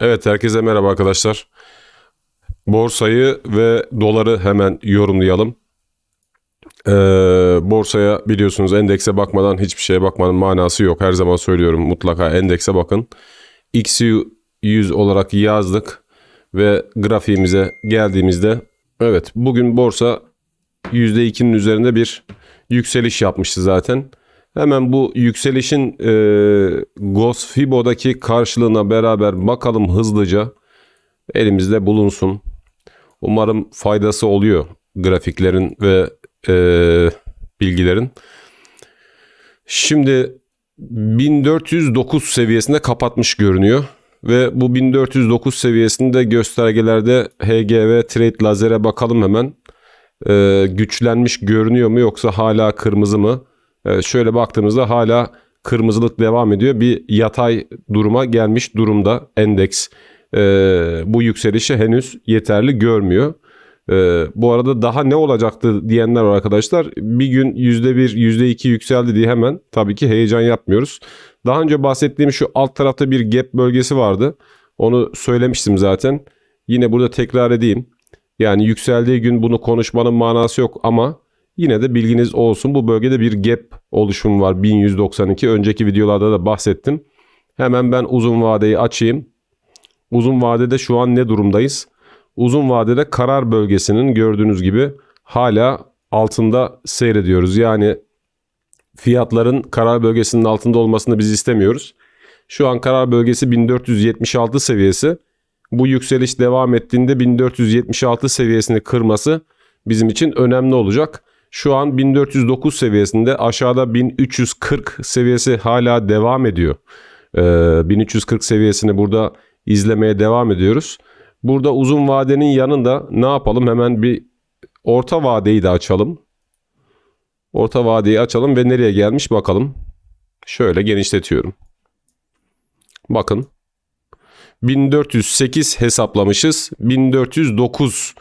Evet herkese merhaba arkadaşlar. Borsayı ve doları hemen yorumlayalım. Ee, borsaya biliyorsunuz endekse bakmadan hiçbir şeye bakmanın manası yok. Her zaman söylüyorum mutlaka endekse bakın. XU100 olarak yazdık ve grafiğimize geldiğimizde evet bugün borsa %2'nin üzerinde bir yükseliş yapmıştı zaten. Hemen bu yükselişin e, Gosfibo'daki karşılığına beraber bakalım hızlıca. Elimizde bulunsun. Umarım faydası oluyor grafiklerin ve e, bilgilerin. Şimdi 1409 seviyesinde kapatmış görünüyor. Ve bu 1409 seviyesinde göstergelerde HGV Trade Lazer'e bakalım hemen. E, güçlenmiş görünüyor mu yoksa hala kırmızı mı? Evet, şöyle baktığımızda hala kırmızılık devam ediyor. Bir yatay duruma gelmiş durumda endeks. Ee, bu yükselişi henüz yeterli görmüyor. Ee, bu arada daha ne olacaktı diyenler var arkadaşlar. Bir gün %1, %2 yükseldi diye hemen tabii ki heyecan yapmıyoruz. Daha önce bahsettiğim şu alt tarafta bir gap bölgesi vardı. Onu söylemiştim zaten. Yine burada tekrar edeyim. Yani yükseldiği gün bunu konuşmanın manası yok ama Yine de bilginiz olsun bu bölgede bir gap oluşumu var 1192. Önceki videolarda da bahsettim. Hemen ben uzun vadeyi açayım. Uzun vadede şu an ne durumdayız? Uzun vadede karar bölgesinin gördüğünüz gibi hala altında seyrediyoruz. Yani fiyatların karar bölgesinin altında olmasını biz istemiyoruz. Şu an karar bölgesi 1476 seviyesi. Bu yükseliş devam ettiğinde 1476 seviyesini kırması bizim için önemli olacak. Şu an 1409 seviyesinde aşağıda 1340 seviyesi hala devam ediyor. Ee, 1340 seviyesini burada izlemeye devam ediyoruz. Burada uzun vadenin yanında ne yapalım? Hemen bir orta vadeyi de açalım. Orta vadeyi açalım ve nereye gelmiş bakalım. Şöyle genişletiyorum. Bakın. 1408 hesaplamışız. 1409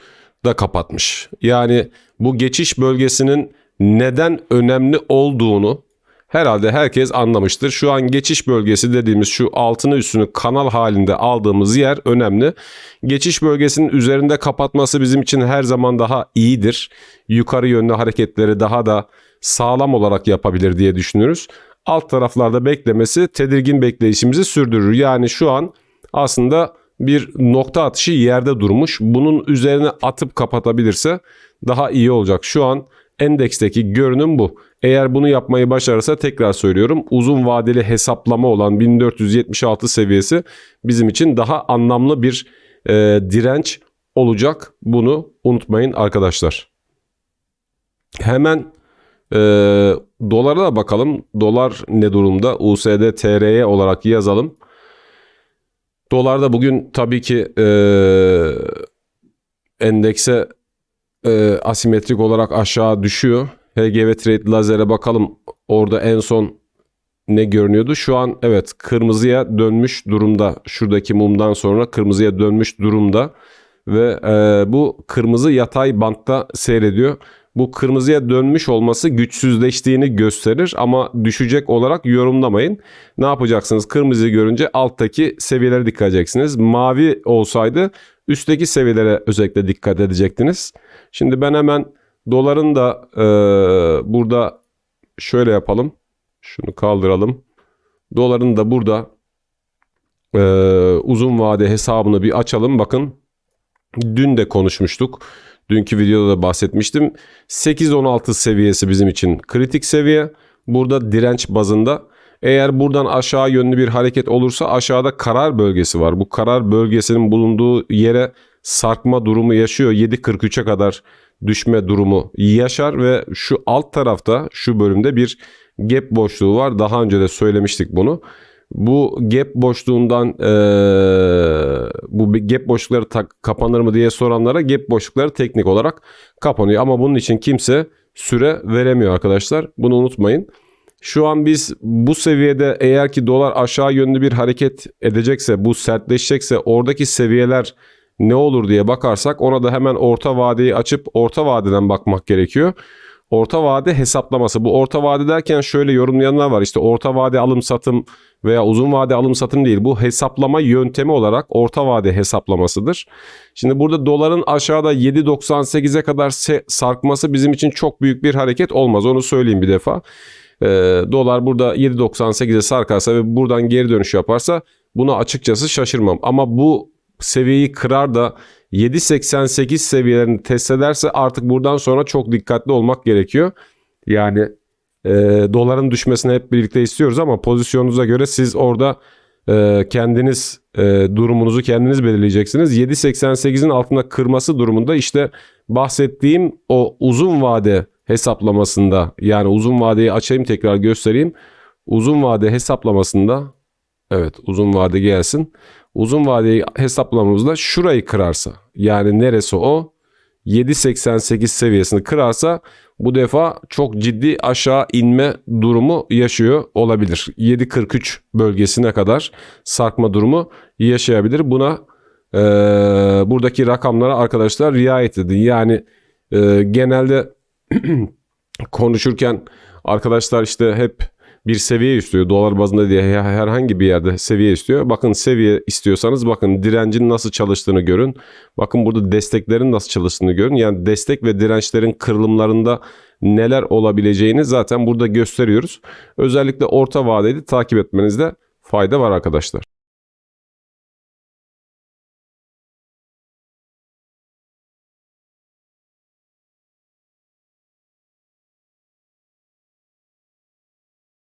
da kapatmış. Yani bu geçiş bölgesinin neden önemli olduğunu herhalde herkes anlamıştır. Şu an geçiş bölgesi dediğimiz şu altını üstünü kanal halinde aldığımız yer önemli. Geçiş bölgesinin üzerinde kapatması bizim için her zaman daha iyidir. Yukarı yönlü hareketleri daha da sağlam olarak yapabilir diye düşünüyoruz. Alt taraflarda beklemesi tedirgin bekleyişimizi sürdürür. Yani şu an aslında bir nokta atışı yerde durmuş. Bunun üzerine atıp kapatabilirse daha iyi olacak. Şu an endeksteki görünüm bu. Eğer bunu yapmayı başarırsa tekrar söylüyorum uzun vadeli hesaplama olan 1476 seviyesi bizim için daha anlamlı bir e, direnç olacak. Bunu unutmayın arkadaşlar. Hemen e, dolara da bakalım. Dolar ne durumda? USD TRY olarak yazalım. Dolar da bugün tabii ki e, endekse e, asimetrik olarak aşağı düşüyor. HGV Trade Lazer'e bakalım. Orada en son ne görünüyordu? Şu an evet kırmızıya dönmüş durumda. Şuradaki mumdan sonra kırmızıya dönmüş durumda. Ve e, bu kırmızı yatay bantta seyrediyor. Bu kırmızıya dönmüş olması güçsüzleştiğini gösterir ama düşecek olarak yorumlamayın. Ne yapacaksınız? Kırmızıyı görünce alttaki seviyelere dikkat edeceksiniz. Mavi olsaydı üstteki seviyelere özellikle dikkat edecektiniz. Şimdi ben hemen doların da e, burada şöyle yapalım. Şunu kaldıralım. Doların da burada e, uzun vade hesabını bir açalım. Bakın dün de konuşmuştuk. Dünkü videoda da bahsetmiştim. 8-16 seviyesi bizim için kritik seviye. Burada direnç bazında. Eğer buradan aşağı yönlü bir hareket olursa aşağıda karar bölgesi var. Bu karar bölgesinin bulunduğu yere sarkma durumu yaşıyor. 7.43'e kadar düşme durumu yaşar ve şu alt tarafta şu bölümde bir gap boşluğu var. Daha önce de söylemiştik bunu. Bu gap boşluğundan eee, bu gap boşlukları tak- kapanır mı diye soranlara gap boşlukları teknik olarak kapanıyor. Ama bunun için kimse süre veremiyor arkadaşlar. Bunu unutmayın. Şu an biz bu seviyede eğer ki dolar aşağı yönlü bir hareket edecekse, bu sertleşecekse oradaki seviyeler ne olur diye bakarsak ona da hemen orta vadeyi açıp orta vadeden bakmak gerekiyor. Orta vade hesaplaması. Bu orta vade derken şöyle yorumlayanlar var. İşte orta vade alım satım veya uzun vade alım satım değil. Bu hesaplama yöntemi olarak orta vade hesaplamasıdır. Şimdi burada doların aşağıda 7.98'e kadar sarkması bizim için çok büyük bir hareket olmaz. Onu söyleyeyim bir defa. Ee, dolar burada 7.98'e sarkarsa ve buradan geri dönüş yaparsa buna açıkçası şaşırmam. Ama bu seviyeyi kırar da 7.88 seviyelerini test ederse artık buradan sonra çok dikkatli olmak gerekiyor. Yani e, doların düşmesini hep birlikte istiyoruz ama pozisyonunuza göre siz orada e, kendiniz e, durumunuzu kendiniz belirleyeceksiniz. 7.88'in altında kırması durumunda işte bahsettiğim o uzun vade hesaplamasında yani uzun vadeyi açayım tekrar göstereyim. Uzun vade hesaplamasında evet uzun vade gelsin. Uzun vadeyi hesaplamamızda şurayı kırarsa yani neresi o? 7.88 seviyesini kırarsa bu defa çok ciddi aşağı inme durumu yaşıyor olabilir. 7.43 bölgesine kadar sarkma durumu yaşayabilir. Buna e, buradaki rakamlara arkadaşlar riayet edin. Yani e, genelde konuşurken arkadaşlar işte hep bir seviye istiyor. Dolar bazında diye her- herhangi bir yerde seviye istiyor. Bakın seviye istiyorsanız bakın direncin nasıl çalıştığını görün. Bakın burada desteklerin nasıl çalıştığını görün. Yani destek ve dirençlerin kırılımlarında neler olabileceğini zaten burada gösteriyoruz. Özellikle orta vadeli takip etmenizde fayda var arkadaşlar.